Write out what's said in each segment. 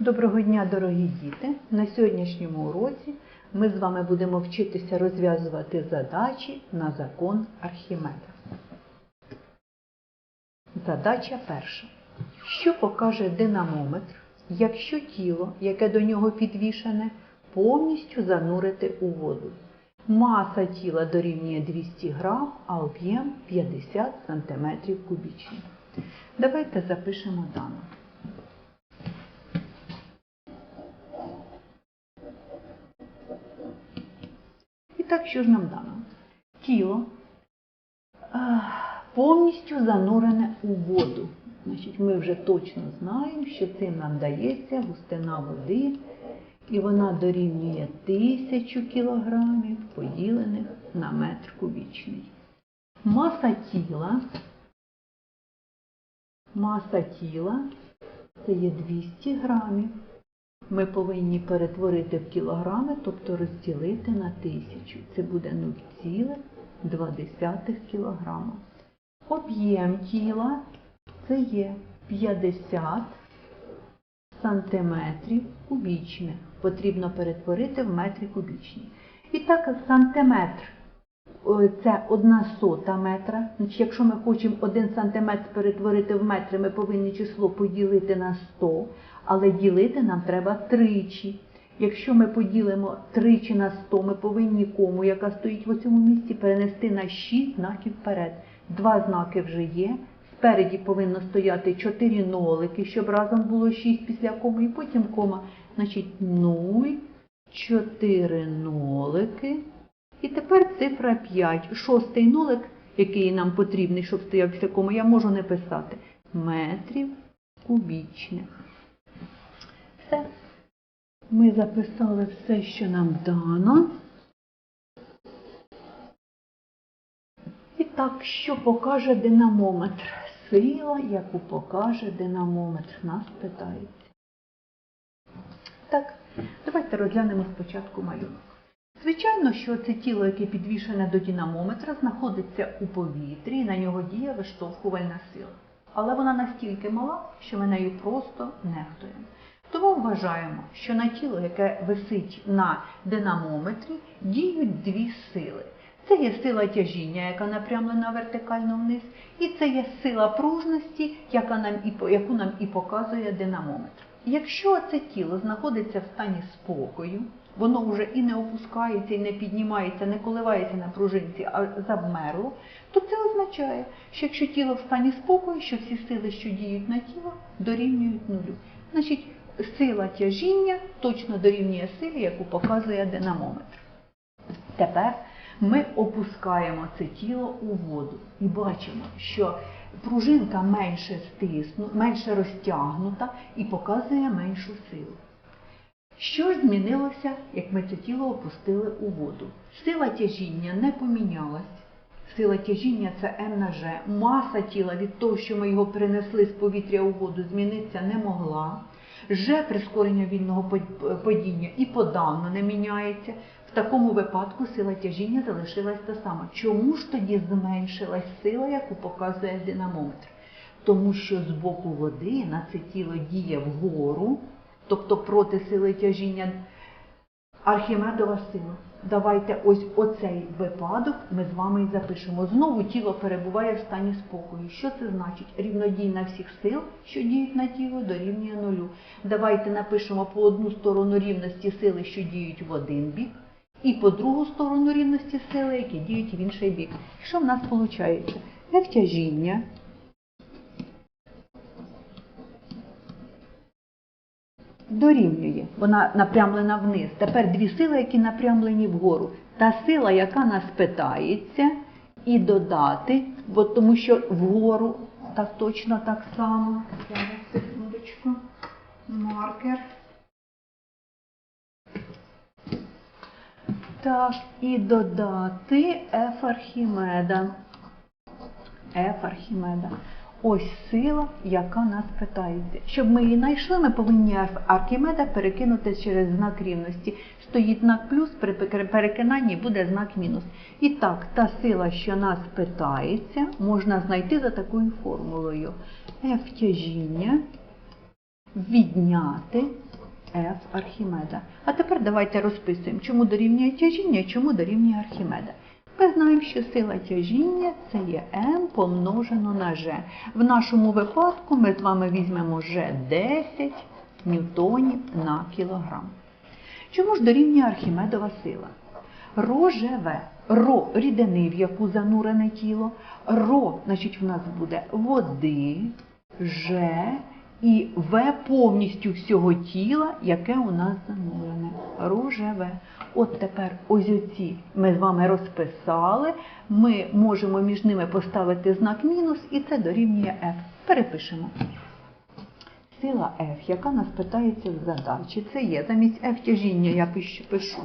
Доброго дня, дорогі діти! На сьогоднішньому уроці ми з вами будемо вчитися розв'язувати задачі на закон Архімеда. Задача перша. Що покаже динамометр, якщо тіло, яке до нього підвішане, повністю занурити у воду? Маса тіла дорівнює 200 грам, а об'єм 50 см кубічних. Давайте запишемо дане. Так, що ж нам дано? Тіло повністю занурене у воду. Значить, ми вже точно знаємо, що цим нам дається густина води, і вона дорівнює тисячу кілограмів, поділених на метр кубічний. Маса тіла, маса тіла це є 200 грамів ми повинні перетворити в кілограми, тобто розділити на тисячу. Це буде 0,2 кілограма. Об'єм тіла це є 50 сантиметрів кубічних. Потрібно перетворити в метри кубічні. І так, сантиметр це одна сота метра. Значить, якщо ми хочемо 1 сантиметр перетворити в метри, ми повинні число поділити на 100, але ділити нам треба тричі. Якщо ми поділимо тричі на 100, ми повинні кому, яка стоїть в цьому місці, перенести на 6 знаків вперед. Два знаки вже є. Спереді повинно стояти 4 нолики, щоб разом було 6 після коми, і потім кома. Значить 0, 4 нолики. І тепер цифра 5. Шостий нолик, який нам потрібний, щоб стояв після коми, я можу не писати. Метрів кубічних. Все. Ми записали все, що нам дано. І так, що покаже динамометр? Сила, яку покаже динамометр, нас питається. Так, давайте розглянемо спочатку малюнок. Звичайно, що це тіло, яке підвішене до динамометра, знаходиться у повітрі і на нього діє виштовхувальна сила. Але вона настільки мала, що ми нею просто нехтуємо. Тому вважаємо, що на тіло, яке висить на динамометрі, діють дві сили. Це є сила тяжіння, яка напрямлена вертикально вниз, і це є сила пружності, яка нам і, яку нам і показує динамометр. Якщо це тіло знаходиться в стані спокою, воно вже і не опускається, і не піднімається, не коливається на пружинці, а завмерло, то це означає, що якщо тіло в стані спокою, що всі сили, що діють на тіло, дорівнюють нулю. Значить, сила тяжіння точно дорівнює силі, яку показує динамометр. Тепер ми опускаємо це тіло у воду і бачимо, що пружинка менше стисну, менше розтягнута і показує меншу силу. Що ж змінилося, як ми це тіло опустили у воду? Сила тяжіння не помінялась. Сила тяжіння це М на Ж. Маса тіла від того, що ми його перенесли з повітря у воду, змінитися не могла. Ж прискорення вільного падіння і подавно не міняється. В такому випадку сила тяжіння залишилась та сама. Чому ж тоді зменшилась сила, яку показує динамометр? Тому що з боку води на це тіло діє вгору, тобто проти сили тяжіння Архімедова сила. Давайте ось оцей випадок ми з вами і запишемо. Знову тіло перебуває в стані спокою. Що це значить? Рівнодійна всіх сил, що діють на тіло, дорівнює нулю. Давайте напишемо по одну сторону рівності сили, що діють в один бік, і по другу сторону рівності сили, які діють в інший бік. Що в нас виходить? F тяжіння дорівнює. Вона напрямлена вниз. Тепер дві сили, які напрямлені вгору. Та сила, яка нас питається, і додати, бо тому що вгору так точно так само. Секундочку. Маркер. Так, і додати F Архімеда. F Архімеда. Ось сила, яка нас питається. Щоб ми її знайшли, ми повинні Архімеда перекинути через знак рівності. Стоїть знак плюс, при перекинанні буде знак мінус. І так, та сила, що нас питається, можна знайти за такою формулою. F тяжіння відняти F Архімеда. А тепер давайте розписуємо, чому дорівнює тяжіння, чому дорівнює Архімеда. Ми знаємо, що сила тяжіння це є М помножено на G. В нашому випадку ми з вами візьмемо G 10 ньютонів на кілограм. Чому ж дорівнює Архімедова сила? Ро живе. Ро рідини, в яку занурене тіло. Ро, значить, в нас буде води, Ж і В повністю всього тіла, яке у нас занурене. Ро живе. От тепер ось оці ми з вами розписали. Ми можемо між ними поставити знак мінус, і це дорівнює F. Перепишемо. Сила F, яка нас питається в задачі, це є замість F тяжіння, я пишу,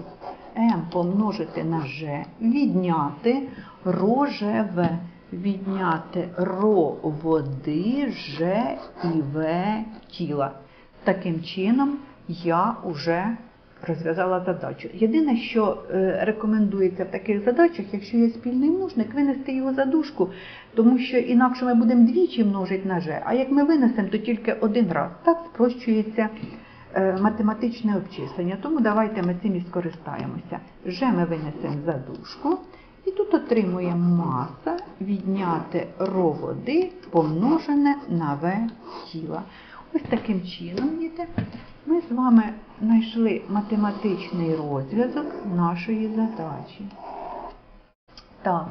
M помножити на G, відняти ро ЖВ, відняти ро води, Ж і В тіла. Таким чином я вже розв'язала задачу. Єдине, що е, рекомендується в таких задачах, якщо є спільний множник, винести його за дужку, тому що інакше ми будемо двічі множити на Ж, а як ми винесемо, то тільки один раз. Так спрощується е, математичне обчислення. Тому давайте ми цим і скористаємося. Ж ми винесемо за дужку. І тут отримуємо маса відняти ро води помножене на В тіла. Ось таким чином, ми з вами знайшли математичний розв'язок нашої задачі. Так,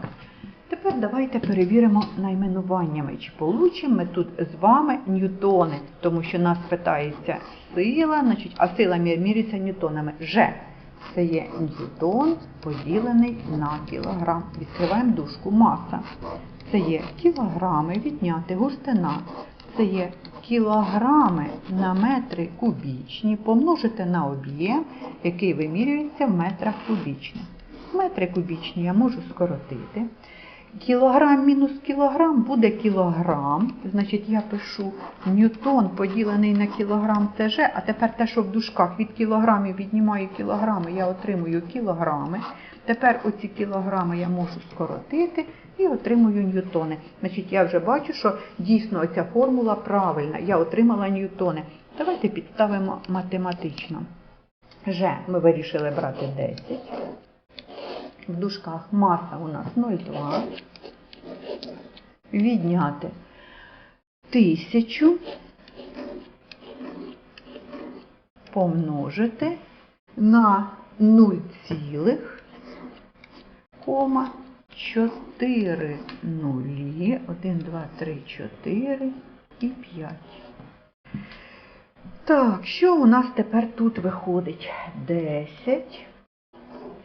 тепер давайте перевіримо найменуваннями. Чи получимо ми тут з вами ньютони, тому що нас питається сила, значить, а сила міряється ньютонами. Ж. Це є ньютон поділений на кілограм. Відкриваємо дужку. Маса. Це є кілограми відняти густина. Це є кілограми на метри кубічні помножити на об'єм, який вимірюється в метрах кубічних. Метри кубічні я можу скоротити. Кілограм мінус кілограм буде кілограм. Значить, я пишу ньютон поділений на кілограм це Ж, а тепер те, що в дужках від кілограмів віднімаю кілограми, я отримую кілограми. Тепер оці кілограми я можу скоротити і отримую ньютони. Значить, я вже бачу, що дійсно ця формула правильна. Я отримала ньютони. Давайте підставимо математично. Ж ми вирішили брати 10. В дужках маса у нас 0,2. Відняти 1000 помножити на 0,4 нулі, 1, 2, 3, 4 і 5. Так, що у нас тепер тут виходить? 10.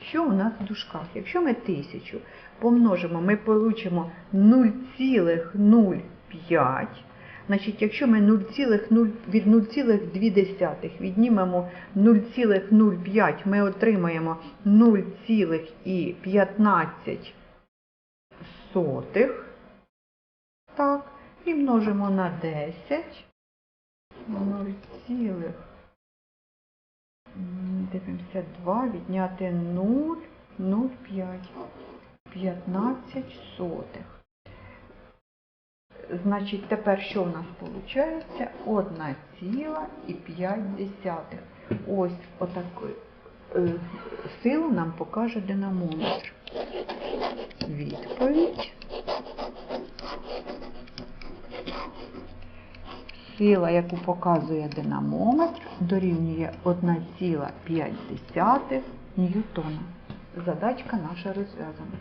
Що у нас в дужках? Якщо ми 1000 помножимо, ми получимо 0,05. Значить, якщо ми 0,0 від 0,2 віднімемо 0,05, ми отримаємо 0,15. Так, і множимо на 10. 0, М, Дивимося 2, відняти 0, 0,5, 15 сотих. Значить, тепер що в нас виходить? 1,5. Ось отаку е, силу нам покаже динамометр. Відповідь. Сила, яку показує динамометр, дорівнює 1,5 ньютона. Задачка наша розв'язана.